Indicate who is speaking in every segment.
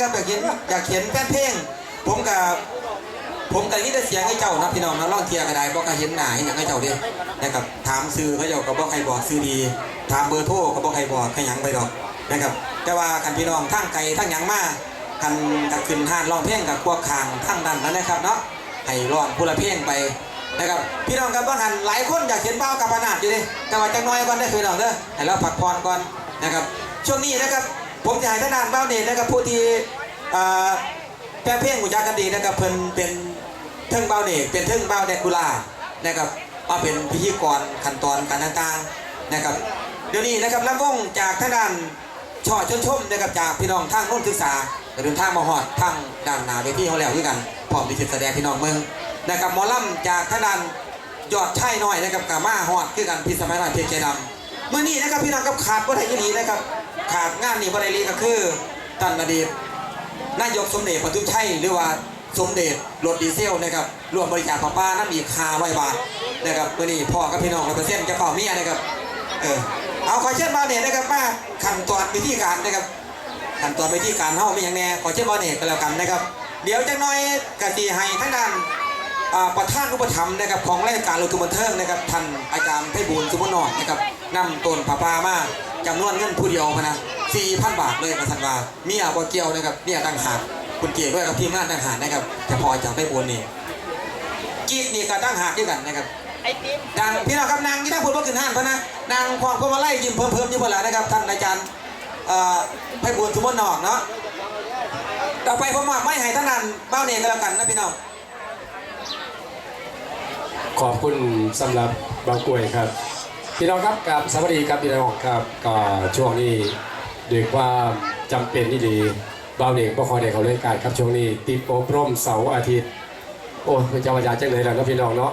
Speaker 1: ครับอยากเห็นอยากเห็นแฟนเพลงผมกับผมกับนี่ได้เสียงให้เจ้านะพี่น้องนะร้องเทียก็ได้บอกก็เห็นหน้าเห็นอย่างให้เจ้าเด้นะครับถามซื้อเขาเจ้าก็บอกใครบอกซื้อดี ถามเบอร์โทรก็บอกใครบอกใครหยังไปดอกนะครับ แต่ว่าคันพี่น้องทั้งไกลทั้งหยังมาคันกับขึ้นห้านร้องเพลงกับพวกคางทั้งนั้นนะครับเนาะให้ร้องผู้ละเพลงไปนะครับพี่น้องครับบางหันหลายคนอยากเห็นเบ้ากับพนาดอยู่ดิแต่ว่าจังน้อยก่อนได้อพี่น้องเด้อให้เราพักผ่อนก่อนนะครับช่วงนี้นะครับ ผมจะให้ท่านนานเบ้าเนตนะครับผู้ที่แปลเพลงหูจักกันดีนะครับเพิ่นเป็นเทิงเบ้าเนตเป็นเทิงเบ้าแดกุลานะครับมาเป็นพิธีกรขั้นตอนการต่างๆนะครับ เดี๋ยวนี้นะครับลำวงจากท่านด้านช่อชนชมนะครับจากพี่น้องทางโน้นศึกษาเดินทางมาฮอดทางด้านหนาเวทีเขาแล้วด้วยกันพร้อมที่จะแสดงพี่น้องเมืองนะครับหมอลำจากท่านด้านยอดชายน้อยนะครับกับมาฮอดคือกันพี่สมัยน้อยเพชรใจดำเมื่อนี้นะครับพี่น้องครับขาดบ่ได้ยี่หลีนะครับ ขาดงานนี้บ่ได้ลีก็คือท่านอดีตนายกสมเด็จปทุมชัยหรือว่าสมเด็จรถดีเซลนะครับรวมบริจาคป้าป้าน้ำอีก500บาทนะครับเมื่อนี้พ่อกับพี่น้องร้อยเปอร์เซ็นต์จะเป่าเมียนะครับเออเอาขอเชิญมาเนี่ยนะครับมาขั้นตอนวิธีการนะครับขั้นตอนวิธีการเฮาไม่อย่างแน่ขอเชิญมาเนี่ยก็แล้วกันนะครับ เดี๋ยวจังน้อยกะสิให้ทั้งด้านอ่าประธานอุปถัมภ์นะครับของรายการลูกทุ่งบันเทิงนะครับท่านอาจารย์ไพบูลสุวรรณนอนะครับนำต้นผาปามา จำนวนเงินผู้เดียวพะนะ4,000บาทเลยประธานว่าเมียบ่เกี่ยวนะครับเมียต่างหากคุณเกียรติด้วยกับทีมงานต่างหากนะครับแต่พออาจารย์ไพบูลย์นี่กีดนี่ก็ต่างหากด้วยกันนะครับดังพี่น้องครับนางที่นั่งพูดว่าขึ้นห้านพะนะนางความก็มาไล่ยิ้มเพิ่มๆอยู่เพิ่นละนะครับท่านอาจารย์เอ่อไพบูลย์สุวรรณนอกเนาะต่อไปผมว่าไม่ให้ท่านนั้นเบ้าเนยก็แล้วกันนะพี่น้อง
Speaker 2: ขอบคุณสำหรับบางกล้วยครับ พี่น้องครับกับสวัสดีครับพี่น้องครับก็ช่วงนี้ด้วยความจำเป็นที่ดีบ่าวเด็กบ่คอยได้เขาเล่นการครับช่วงนี้ติดอบรมเสาร์อาทิตย์ โอ้เป็นเจ้าพระยาจังเลยแล้วนะพี่น้องเนาะ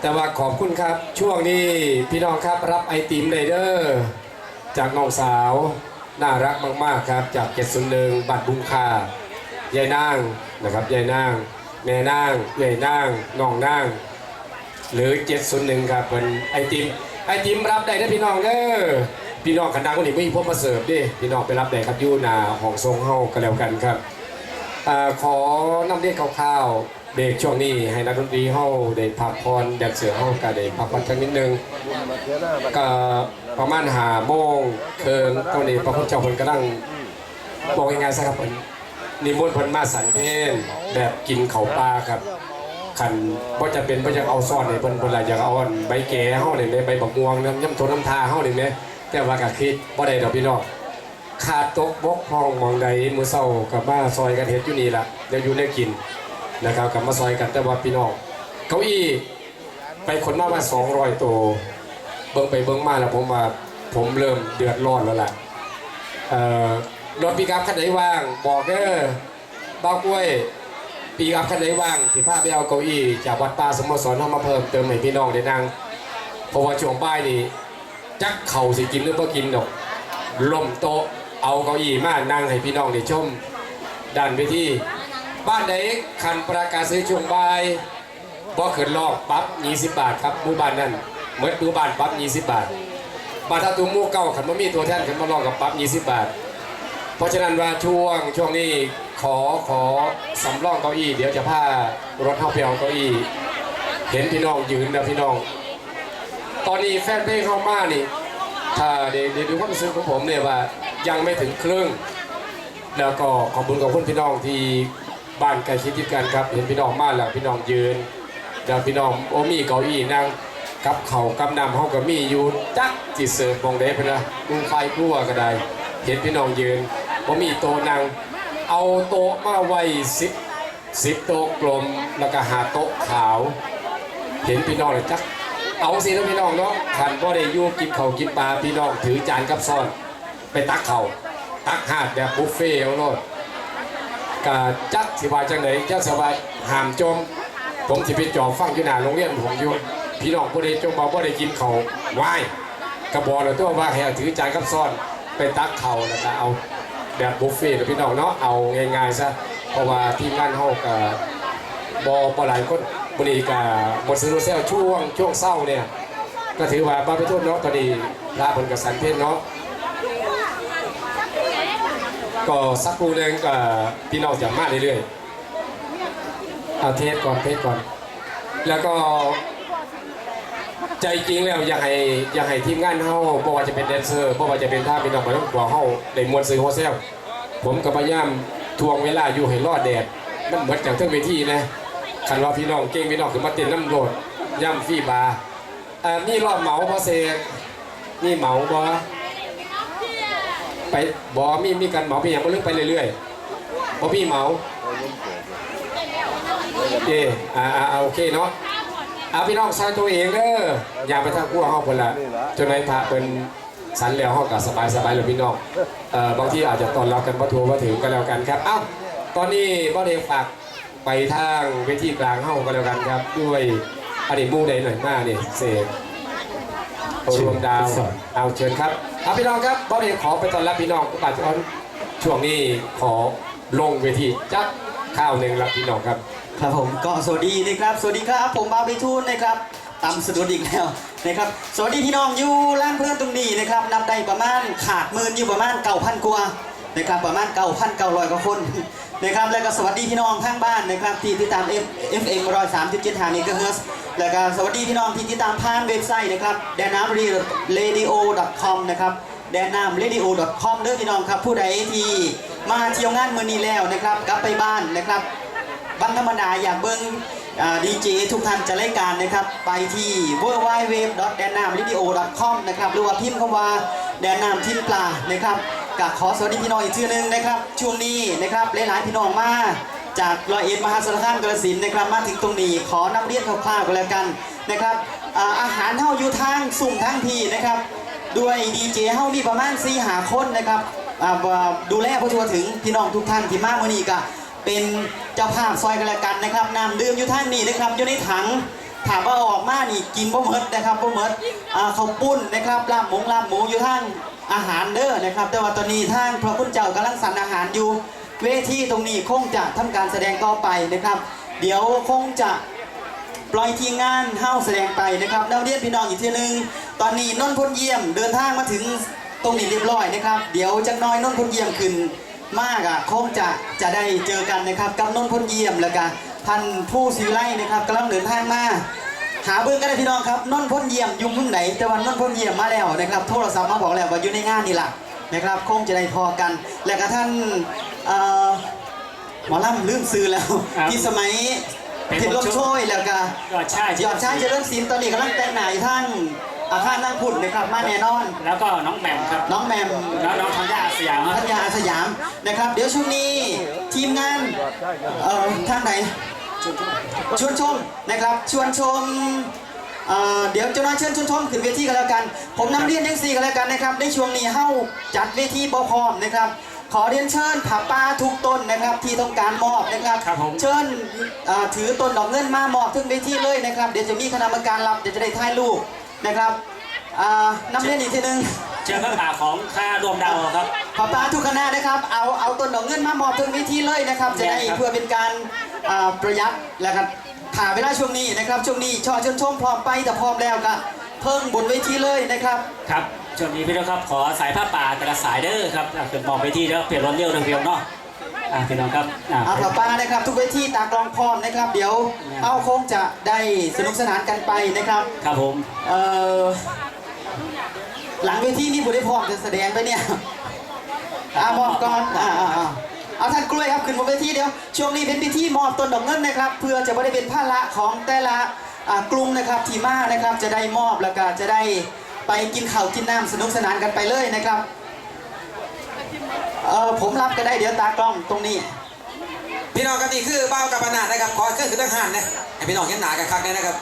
Speaker 2: แต่ว่าขอบคุณครับ ช่วงนี้พี่น้องครับรับไอติมไดเดอร์จากน้องสาวน่ารักมากๆครับ จากเจ็ดศูนย์หนึ่งบัตรบุญคายายนางนะครับยายนางแม่นางยายนางน้องนางหรือ 701 ครับเป็นไอติม ไอติมรับได้นะพี่น้องเด้อพี่น้องขันดังคนนี้ไม่มีพวกมาเสิร์ฟดิพี่น้องไปรับได้ครับยูนาห้องทรงเฮากันแล้วกันครับอขอนำเรียกคร่าวๆเบรกช่วงนี้ ให้นักดนตรีเฮาได้พักผ่อนแดนเสือเฮาก็ได้พักผ่อนสักนิดนึงก็ประมาณหาโมงเคิงตอนนี้พระพุทธเจ้าเพิ่นกำลังบอกยังไงซะครับเพิ่นนิมนต์เพิ่นมาสันเพลแบบกินเขาปลาครับ ขันบ่จะเป็นบ่จะเอาซ่อนให้เพิ่นเพิ่นละอยากเอาอันใบแก่เฮานี่แหมใบบักม่วงน้ำน้ำโทน้ำทาเฮานี่แหมแต่ว่าก็คิดบ่ได้ดอกพี่น้องขาดตกบกพร่องมองใดมื้อเช้ากับมาซอยกันเฮ็ดอยู่นี่ล่ะเดี๋ยวอยู่ได้กินนะครับกับมาซอยกันแต่ว่าพี่น้องเก้าอี้ไปขนมาว่า200ตัวเบิ่งไปเบิ่งมาแล้วผมว่าผมเริ่มเดือดร้อนแล้วล่ะเอ่อรถปิกอัพคันไหนว่างบอกเด้อบ้ากล้วย ปีกับคันไหนว่างที่พาไปเอาเก้าอี้จากวัดป่าสมสรเข้ามาเพิ่มเติมให้พี่น้องได้นั่งเพราะว่าช่วงบ่ายนี่จักเข่าสิกินหรือบ่กินดอกล่มโต๊ะเอาเก้าอี้มานั่งให้พี่น้องได้ชมด้านไปที่บ้านใดคันประกาศซื้อช่วงบ่ายบ่ขึ้นลอกปั๊บ20บาทครับหมู่บ้านนั้นเมื่อหมู่บ้านปั๊บ20บาทบาทถ้าตัวหมู่เก่าขันบ่มีตัวแทนขันมาลองกับปั๊บ20บาท เพราะฉะนั้นว่าช่วงช่วงนี้ขอขอสำรองเก้าอี้ เดี๋ยวจะพารถเข้าไปเอาเก้าอี้ เห็นพี่น้องยืนนะพี่น้อง ตอนนี้แฟนเพลงเข้ามานี่ ถ้าเดี๋ยวดูความรู้สึกของผมเนี่ยว่ายังไม่ถึงครึ่ง แล้วก็ขอบคุณกับคุณพี่น้องที่บ้านใกล้ชิดที่กันครับ เห็นพี่น้องมาแล้วพี่น้องยืนแล้วพี่น้องโอ้มีเก้าอี้นั่งกับเขากับนำเฮากับมีอยู่จักจิเสิร์ฟมองได้เพิ่นะมุงไฟกลัวก็ได้เห็นพี่น้องยืน บ่มีโต๊ะนั่งเอาโต๊ะมาไว้สิบสิบโต๊ะกลมแล้วก็หาโต๊ะขาว เห็นพี่น้องเลยจักเอาสินะพี่น้องเนาะขันบ่ได้ยู่กินเขากินปลาพี่น้องถือจานกับซ่อน ไปตักเขาตักหาดแบบบุฟเฟ่เอาโลดกะจักสิว่าจังไหนจักสบายหามจม ผมสิไปจอบฟังอยู่หน้าโรงเรียนผมอยู่พี่น้องบ่ได้จมบ่บ่ได้กินเขาวไหว้กระบอกแล้วตัวว่าให้เอาถือจานกับซ่อน ไปตักเขาแล้วก็เอา แบบบุฟเฟ่ต์นะพี่น้องเนาะเอาง่ายๆซะเพราะว่าทีมงานเฮาก็บ่บ่หลายคนบ่นี้ก็บ่ซื้อโรเซลช่วงช่วงเช้าเนี่ยก็ถือว่าบ้านไปทุ่นเนาะตอนนี้ลาเพิ่นก็สันเพลเนาะก็สักครู่นึงก็พี่น้องจะมาเรื่อยๆเอาเทสก่อนเทสก่อน แล้วก็ ใจจริงแล้วอยากให้อยากให้ทีมงานเฮาบ่ว่าจะเป็นแดนเซอร์บ่ว่าจะเป็นท่าพี่น้องบ่ต้องกลัวเฮาได้มวนซื้อโฮเซลผมก็พยายามทวงเวลาอยู่ให้รอดแดดมันเหมือนจากเทั้งเวทีนะคันว่าพี่น้องเก่งพี่น้องขึ้นมาเต้นน้ำโดดย่ำฟรีบาร์อ่ามีรอบเหมาบ่เซกมีเหมาบ่ไปบ่มีมีกันเหมาพี่หยังบ่ลึกไปเรื่อยๆบ่มีเหมาเออ่าอ่าอ่าโอเคเนาะ เอาพี่น้องใส่ตัวเองเด้ออย่าไปทางกู้ห้องคนละจนในพระเป็นสันแล้วห้องกับสบายสบายเลยพี่น้องเอ่อบางทีอาจจะตอนรับกันวัตถุวัตถุกันแล้วกันครับอ้าวตอนนี้บ่ได้ฝากไปทางเวทีกลางห้องกันแล้วกันครับ ด้วยอดีตมู่ใดหน่อยมากนี่เสกรวมดาวเอาเชิญครับเอาพี่น้องครับบ่ได้ขอไปตอนรับพี่น้องปัจจุบันช่วงนี้ขอลงเวทีจักข้าวหนึ่งรับพี่น้องครับ
Speaker 3: ครับผมก็สวัสดีนะครับ สวัสดีครับ ผมบาวไปทูนนะครับตำสะดุดอีกแล้วนะครับ สวัสดีพี่น้องอยู่ร้านเพื่อนตรงนี้นะครับนับได้ประมาณขาดหมื่นอยู่ประมาณเก้าพันกว่านะครับประมาณเก้าพันเก้าร้อยกว่าคนนะครับแล้วก็สวัสดีพี่น้องข้างบ้านนะครับที่ติดตาม FM ร้อยสามสิบเจ็ดทางนี้ก็เฮิร์สแล้วก็สวัสดีพี่น้องที่ติดตามผ่านเว็บไซต์นะครับแดนน้ำ radio com นะครับแดนน้ำ radio com เด้อพี่น้องครับผู้ใดที่มาเที่ยวงานเมื่อนี้แล้วนะครับกลับไปบ้านนะครับ วันธรรมดาอยากเบิ้งดีเจทุกท่านจะรายการนะครับ ไปที่ w w w d a n a m r a d i o c o m นะครับหรือว่าพิมพ์คำว่าแดนนามทิมปลานะครับกับขอสวัสดีพี่น้องอีกทีหนึงนะครับช่วงนี้นะครับหลายๆพี่น้องมาจากร้อยเอ็ดมหาสารคามกระสินนะครับมาถึงตรงนี้ขอนำเรียนคร่าวๆกันแล้วกันนะครับอาหารเท่าอยู่ทางสุ่มทางทีนะครับด้วยดีเจเฮามีประมาณ4หาคนนะครับดูแลผู้ทั่วถึงพี่น้องทุกท่านที่มาเมื่อนี้ก็ เป็นเจ้าภาพซอยกันล้วกันนะครับน้ำดื่มอยู่ท่านนี่นะครับอยู่ในถังถามว่าออกมานี่กินบ่หมดนะครับบ่หมดอ่าข้าปุ้นนะครับลาบหมูลาบหมูอยู่ท่านอาหารเด้อนะครับ แต่ว่าตอนนี้ท่านพระคุณเจ้ากำลังสั่นอาหารอยู่เวทีตรงนี้คงจะทำการแสดงต่อไปนะครับ เดี๋ยวคงจะปล่อยทีงานเฮ้าแสดงไปนะครับแล้วเรียนพี่น้องอีกทีนึง ตอนนี้นนท์พลเยี่ยมเดินทางมาถึงตรงนี้เรียบร้อยนะครับ เดี๋ยวจักหน้อยนนท์พลเยี่ยมขึ้น มากอะคงจะจะได้เจอกันนะครับกับนนท์พลเยี่ยมแล้วก็ท่านผู้ศิวิไลนะครับกำลังเดินทางมาหาเบื้องกันได้พี่น้องครับนนท์พลเยี่ยมอยุ่มุมไหนแต่ว่านนท์พลเยี่ยมมาแล้วนะครับ โทรศัพท์มาบอกแล้วว่าอยู่ในงานนี่แหละนะครับคงจะได้พอกัน และก็ท่านเอ่อหมอลำลืมซื้อแล้ว
Speaker 4: ครับ
Speaker 3: ที่สมัย
Speaker 4: เป็น
Speaker 3: ทิดลม
Speaker 4: คนช่วย
Speaker 3: โช่วยแล้วก็
Speaker 4: ยอดชาย
Speaker 3: ยอดชายเจริญศิลป์ตอนนี้กำลังแต่งหน้าอยู่ทั้ง อาคารนั่งพุ่นนะครับมาแน่นอน
Speaker 4: แล้วก็น้องแหม่มครับ
Speaker 3: น้องแมม
Speaker 4: แล้วน้องธัญญาสยามค
Speaker 3: พั
Speaker 4: รับ
Speaker 3: ทยาสยามนะครับ เดี๋ยวช่วงนี้ทีมงานเอ่อทางไหนชวนชมนะครับชวนชมเอ่อเดี๋ยวเจ้าน้อยเชิญชวนชมขึ้นเวทีกันแล้วกัน ผมนำเรียนยังสี่กันแล้วกันนะครับในช่วงนี้เฮ้าจัดเวทีบอพร้อมนะครับขอเรียนเชิญผับป้าทุกต้นนะครับ ที่ต้องการมอบนะครับ
Speaker 4: ครับผม
Speaker 3: เชิญเอ่อถือต้นดอกเงินมามอบถึงเวทีเลยนะครับ เดี๋ยวจะมีคณะกรรมการรับเดี๋ยวจะได้ถ่ายรูป นะครับอ่านำเรียนอีกทีหนึง
Speaker 4: เจอพระป่าของข้ารวมดาวครับ
Speaker 3: ขอป้าทุกคณะนะครับ เอาเอาต้นดอกเงินมามอบถึงเวทีเลยนะครับ จะได้
Speaker 4: ครับ
Speaker 3: เพื่อเป็นการอ่าประหยัดแล้วก็ถ่าเวลาช่วงนี้นะครับ ช่วงนี้ชอเชิญชมพร้อมไปแต่พร้อมแล้วก็เพิ่งบนเวทีเลยนะครับ
Speaker 4: ครับช่วงนี้พี่น้องครับขอสายผ้าป่าแต่ละสายเด้อครับอะขึ้นมองไปที่แล้วเปลี่ยนรถเลี้ยวเพียงเนาะ อะพี่น้องครับอะ
Speaker 3: เอาป้าป้านะครับ ทุกเวทีตากลองพร้อมนะครับ เดี๋ยวเอาคงจะได้สนุกสนานกันไปนะครับ
Speaker 4: ครับผม
Speaker 3: เอ่อหลังเวทีนี่ผมได้พร้อมจะแสดงไปเนี่ยอ่ามอบก่อนอ่าอ่าอ่าเอาท่านกล้วยครับขึ้นบนเวทีเดี๋ยวช่วงนี้เป็นพิธีมอบต้นดอกเงินนะครับ เพื่อจะไม่ได้เป็นภาระของแต่ละอ่ากลุ่มนะครับทีมานะครับจะได้มอบแล้วก็จะได้ไปกินข้าวกินน้ำสนุกสนานกันไปเลยนะครับ เออผมรับก็ได้เดี๋ยวตากล้องตรงนี้
Speaker 1: พี่น้องกันนี่คือเบ้ากับปนาดนะครับขอขึ้นขึ้นทหารนะให้พี่น้องเห็นหนากันคักเลยนะครับ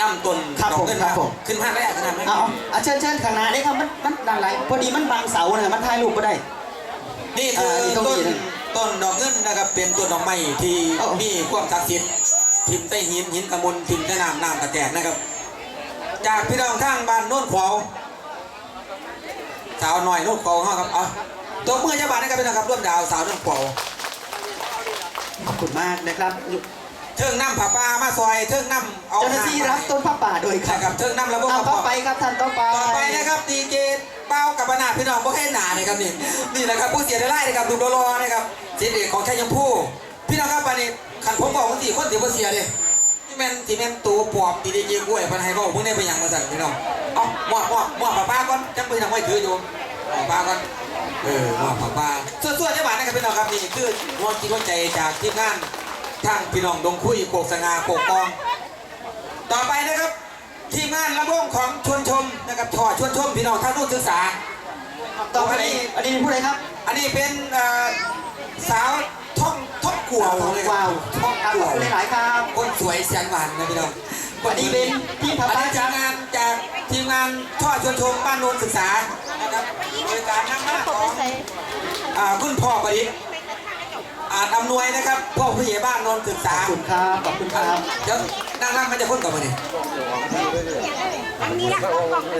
Speaker 1: ดั้มต้น
Speaker 3: ครับ
Speaker 1: ดอกเงิน
Speaker 3: ผมครับผม
Speaker 1: ขึ้นห้างได้ขนาดไหน
Speaker 3: เอาเอาเอาเชิญเชิญข้างหน้านี่ครับมันมันดันไหลพอดีมันบังเสาเนี่ยมันถ่ายรูปก็ได้
Speaker 1: นี่คือ
Speaker 3: เอ่อนี่ตรง
Speaker 1: ต้น
Speaker 3: นี้นะ
Speaker 1: ต้นดอกเงินนะครับเป็นต้นดอกไม้ที่
Speaker 3: เอ้ามี
Speaker 1: มีความศักดิ์สิทธิ์ทิมใต้หินหินกระมุนทิมใต้น้ำน้ำกระแตกนะครับ จากพี่น้องข้างบ้านโน้นขวาวสาวหน่อยโน้นขวาวเขาครับเอา ตัวมือเจ้าบ้านนะครับพี่น้องครับร่วมดาวสาวโน้นขวาว
Speaker 3: ขอบคุณมากนะครับ
Speaker 1: เทิงน้ำผาปลามาซอยเทิงน้ำเอา
Speaker 3: เจ้าหน้าที่รับต้นผ้าป่าโดยค
Speaker 1: นะค
Speaker 3: รั
Speaker 1: รั
Speaker 3: บบ
Speaker 1: เทิงน้ำระบบ
Speaker 3: เอา
Speaker 1: กระ
Speaker 3: ต่อ
Speaker 1: เพาะ
Speaker 3: ไปครับท่านต่อไป
Speaker 1: ต่อไปนะครับดีเจเบ้ากับบรรณาพี่น้องบ่ให้หนาเลยครับนี่นี่แหละครับผู้เสียได้ไล่นะครับดูรอๆนะครับเสียเอกของแค่ยังผู้พี่น้องครับวันนี้ขันผมบอกว่าสี่คนเสียบ่เสียเด้ที่แม่นที่แม่นตัวปอบตีได้เยี่ยกล้วยพันให้บอกมึงได้ไปหยังมาสั่งพี่น้องเอาหมอบหมอบหมอบป้าป้าก่อนจังไปทางไว้ถืออยู่หมอบป้าก่อน เออหมอบป้าป้าส่วนๆเจ้าบ้านนะครับพี่น้องครับนี่คือมวลจิตหัวใจจากทีมงานทางพี่น้องดงคุยโกกสง่าโกกกอง ต่อไปนะครับ ทีมงานลำวงของชวนชมนะครับถอดชวนชมพี่น้องท่านรุ่นศึกษา
Speaker 3: ต่อไปนี้อันนี้เป็นผู้ใดครับ
Speaker 1: อันนี้เป็นเอ่อสาวท่องท่องกัวเลยครับ
Speaker 3: ว้าว
Speaker 1: ท่อง
Speaker 3: ครับ
Speaker 1: กั
Speaker 3: ข
Speaker 1: ว
Speaker 3: อบคุณหลายๆครับ
Speaker 1: คนสวยแสนหวานนะพี่น้อง
Speaker 3: อันนี้เป็นพี่พระ
Speaker 1: อัน
Speaker 3: ป้า
Speaker 1: นี้ที
Speaker 3: จาม
Speaker 1: งานจากทีมงานท่อชวนชมบ้านโนนศึกษานะครับโดยการนำหน้าของอ่าคุณพ่อประดิษฐ์อาจอำนวยนะครับพ่อผู้ใหญ่บ้านโนนศึกษา
Speaker 3: ขอบคุณครับขอบคุณครับ
Speaker 1: เดี๋ยวนั่งร่างมันจะพ้นกลับมาเนี่ย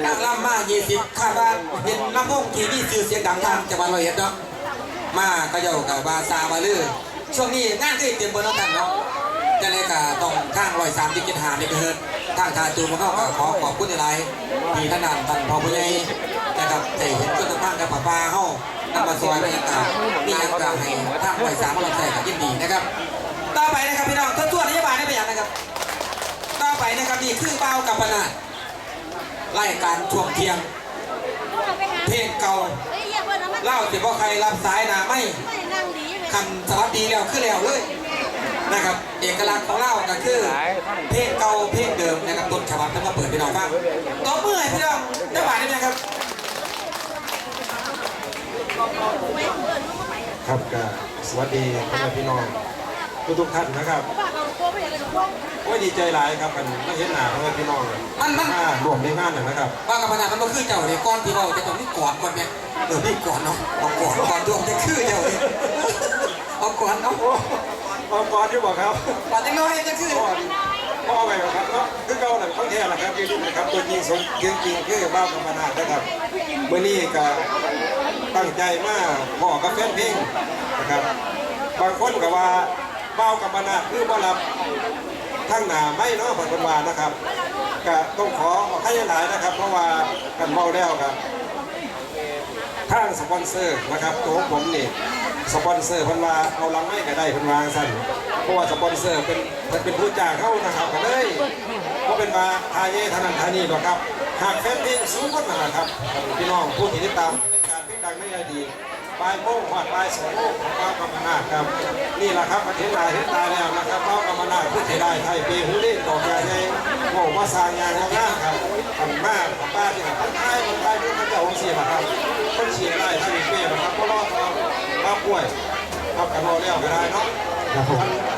Speaker 1: นางรำมา20คาดว่าเป็นลำวงที่มีชื่อเสียงดังทางจังหวัดร้อยเอ็ดเนาะมาก็เจ้ากับบาซาบาลือช่วงนี้งานก็เตรียมเบอร์น้องกันเนาะ จะเลยก็ต้องทางร้อยสามที่กินหาในเกิดทางทาจูมาเข้าก็ขอขอบคุณหลายๆที่ท่านนั้นท่านพ่อผู้ใหญ่นะครับได้เห็นคนต่างๆกับป้าป้าเฮานำมาซอยบรรยากาศมีอย่างกลางให้ทางร้อยสามมาลำใส่กับยินดีนะครับ ต่อไปนะครับพี่น้องทบทวนนโยบายได้ไปอย่างนะครับ ต่อไปนะครับนี่คือเป้ากับปนาดไล่การช่วงเที่ยง เพลงเก่าเล่าสิบ่ใครรับสายหนาไม่คันสวัสดีแล้วคือแล้วเลย นะครับ เอกลักษณ์ของเล่าก็คือ เพลงเก่าเพลงเดิมนะครับต้นฉบับต้องมาเปิดพี่น้องฟังต่อเมื่อให้พี่น้องได้บาทได้ไหมครับ
Speaker 5: ครับก็สวัสดีพ่อแม่พี่น้องทุกทุกๆท่านนะครับโอ้ยดีใจหลายครับกันไม่เห็นหน้าพ่อแม่พี่น้อง
Speaker 1: มันมัน
Speaker 5: มารวมในงานน่ะนะครับ
Speaker 1: ว่ากับปนาดมันก็คือเจ้าเลยก้อนที่เราจะต้องนี่กอดก่อนเนี่ยเออนี่กอดเนาะเอากอดกอดดวงจะคือเจ้าเลยเอากอดเนาะ
Speaker 5: โอ้เอาก่อนที่บอกครับ
Speaker 1: กอดจะน้อยจะคือ
Speaker 5: พ่อพ่อไปครับเนาะคือเก่าหนังของแท้แหละครับอยืนนะครับตัวจริงสมจริงจริงคือบ้าวกรรมนาถนะครับเมื่อนี้ก็ตั้งใจมาพ่อกับแฟนเพลงนะครับบางคนก็ว่าบ้าวกรรมนาถคือบ่รับทั้งหนาไม่เนาะผันคนวานะครับก็ต้องขอให้หลายนะครับ เพราะว่ากันเมาแล้วครับทางสปอนเซอร์นะครับตัวผมนี่ สปอนเซอร์เพิ่นว่าเอาลังไม่ก็ได้เพิ่นวาสั่นเพราะว่าสปอนเซอร์เป็นเพิ่นเป็นผู้จ้างเข้านะครับก็เลยก็เป็นมาทายเยทานันทานีหรอกครับหากแฟนเพลงสูงคนนั่นแหละครับพี่น้องผู้ที่ติดตามในการเพลงดังไม่ได้ดีปลายโมงหอดปลายสองโมงของบ้ากรรมนาครับ นี่แหละครับประเทศลายเห็นตาแล้วนะครับบ้ากรรมนาถเพื่ไทยได้ไทยเปหูเล่นต่อการใหญ่โง่มาสร้างงานงานครับทำมากป้าที่ไหนคนไทยคนไทยที่เขาจะองเสียมาครับคนเชียได้ถ้ามีเป้นะครับก็รอด ครับมาป่วยครับกันรอแล้วก็ได้เนาะ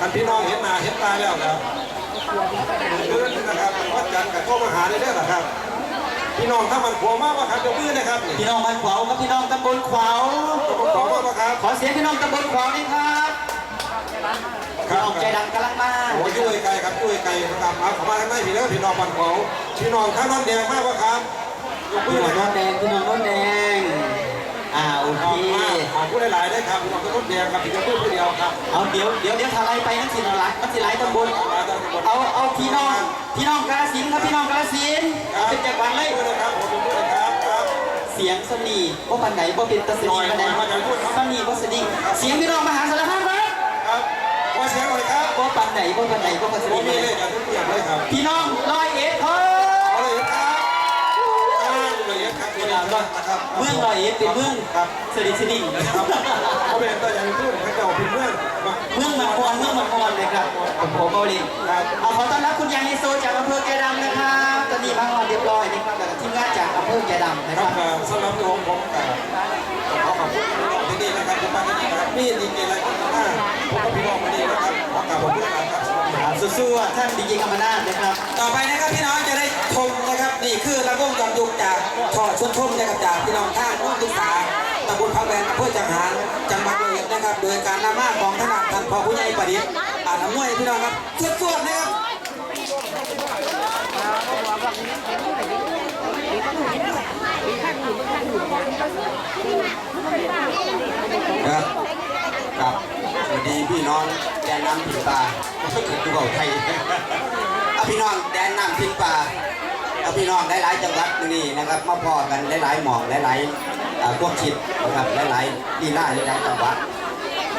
Speaker 5: คันพี่น้องเห็นหน้าเห็นตาแล้วครับเดินนะครับวัดจันทร์กับโทรมาหาได้เด้อครับ พี่น้องถ้ามันขวมากว่าครับจะมือนะครับนี่
Speaker 3: พี่น้องบ้านขวาวครับพี่น้องตำบลขวาว
Speaker 5: ขอมากว่าครับ
Speaker 3: ขอเสียงพี่น้องตำบลขวาวนี่ครับพี่น้องใจดังกำลังมา
Speaker 5: โอ้ยยุ่ยไกลครับยุ่ยไกลครับเอาเข้ามาข้างในพี่เด้อพี่น้องบ้านเขาพี่น้องข้างน้องแดงมากว่าครับยกมื
Speaker 3: พี่
Speaker 5: อห
Speaker 3: น้
Speaker 5: น่
Speaker 3: อ
Speaker 5: องยครับ
Speaker 3: โน้นแดงพี่น้องโน้นแดง อ่าโอ
Speaker 5: ข
Speaker 3: เค
Speaker 5: อบคุณมากขอบคุณหลายๆได้ครับพี่น้องต้นแดงครับพี่จะพูดผู้เดียวครับ
Speaker 3: เอาเดี๋ยวเดี๋ยวเดี๋ยวทลายไปนั่นสิหลายมันสิหลายตำบล
Speaker 5: มาตั้งแต่
Speaker 3: เอาเอาพี่น้องพี่น้องกาฬสินธุ์ครับพี่น้องกาฬสินธุ์เป็นจังหวัดเลย
Speaker 5: พูดเลยครับผมพูดเลยครับครับ
Speaker 3: เสียงสนีว่าปันไหนว่าเป็นตะสนีปันไหนสนีว่าสนีเสียงพี่น้องมหาสารคามครับ
Speaker 5: ครับขอเสียงหน่อยครับ
Speaker 3: ว่าปันไหนว่าปันไหนว่าปันส
Speaker 5: ผ
Speaker 3: นี
Speaker 5: มมีเลขจากทุกอย่างเลยครับ
Speaker 3: พี่น้องร้อยเอ็ดเฮ้
Speaker 5: เอา
Speaker 3: ย
Speaker 5: เลยครับอ้าว เลยครับตัวนี้นะครับ
Speaker 3: เมืองร้อยเอ็ดเป็นเมือง
Speaker 5: ครับ
Speaker 3: สนิทสนิท
Speaker 5: ครับเขาเป็นตัวอย่างพูดเขาเจ้าเป็นเพื่อน
Speaker 3: เมืองมังกรเมืองมังกรเลยครับผมผมเกาหลี
Speaker 5: ครับ
Speaker 3: เอาขอต้อนรับคุณยายไฮโซจากอำเภอแกดำนะครับตอนนี้มาฮอดเรียบร้อยนะครับแล้วก็ทีมงานจากอำเภอแกดำนะ
Speaker 5: ค
Speaker 3: ค
Speaker 5: รั
Speaker 3: รั
Speaker 5: บบสำหรับตัวผมกับขอขอบคุณพี่น้องที่นี่นะครับที่มาที่นี่นะครับนี่ดีเจอะไรกันนะผมกับพี่น้องมาดีนะครับขอกราบขอบคุณนะครับ
Speaker 3: สู้ๆท่านดีเจกรรมนาถนะครับ
Speaker 1: ต่อไปนะครับพี่น้องจะได้ชมนะครับนี่คือระบบยอนยุคจากถอดชวนชมนะครับจากพี่น้องท่านรุ่นศึกษาตำบลพักแวนอำเภอจังหารจังหวัดร้อยนะครับ โดยการนำมาของท่านท่านพ่อผู้ใหญ่ประดิษฐ์อ่านอำนวยพี่น้องครับสวดนะครับ
Speaker 6: ครับ ครับสวัสดีพี่น้องแดนน้ำพินป่าดูเบาไทยอะพี่น้องแดนน้ำพินป่ากับพี่น้องหลายๆจังหวัดนี่นะครับมาพอกันหลายๆหมองหลายๆอ่าความคิดนะครับหลายๆลีลาหลายๆจังหวัด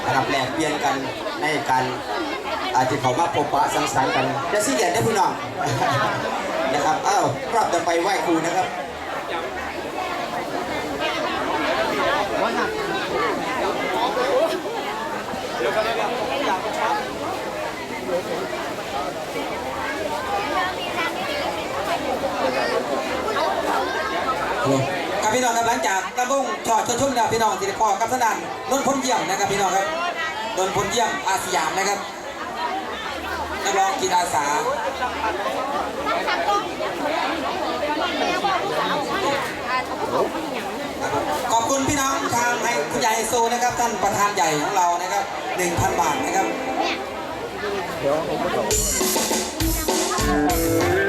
Speaker 6: นะครับแลกเปลี่ยนกันในการอาที่เขามาพบปะสังสรรค์กันจะสิเดียนได้พี่น้องนะครับเอ้ารอบจะไปไหว้ครูนะครับ
Speaker 1: กับพี่น้องครับหลังจากกระบุ้งชอดชนชุ่มแล้วพี่น้องสิริพอกับสนานนนท์พลเยี่ยมนะครับพี่น้องครับนนท์พลเยี่ยมอาสยามนะครับนักร้องกีฬาสาขอบคุณพี่น้องทางให้คุณย ท่านประธานใหญ่ของเรานะครับ1,000 บาทนะครับส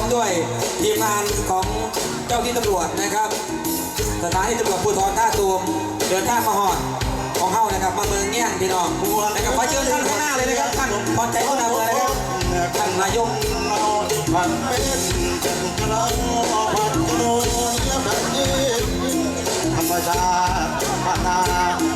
Speaker 1: มด้วยทีมงานของเจ้า
Speaker 7: ที่ตำรว
Speaker 1: จนะครับ สถานีตำรวจภูธรท่าตูมเดินทามาหอดของเฮานะครับมาเมืองแง่งพี่น้องนะครับขอเชิญท่านข้างหน้าเลยนะครับท่านพรใจพน้าเลยนะครับท่านนายกผัน
Speaker 7: เป็นจันทรังผันนและนยืนธรรมชาติพ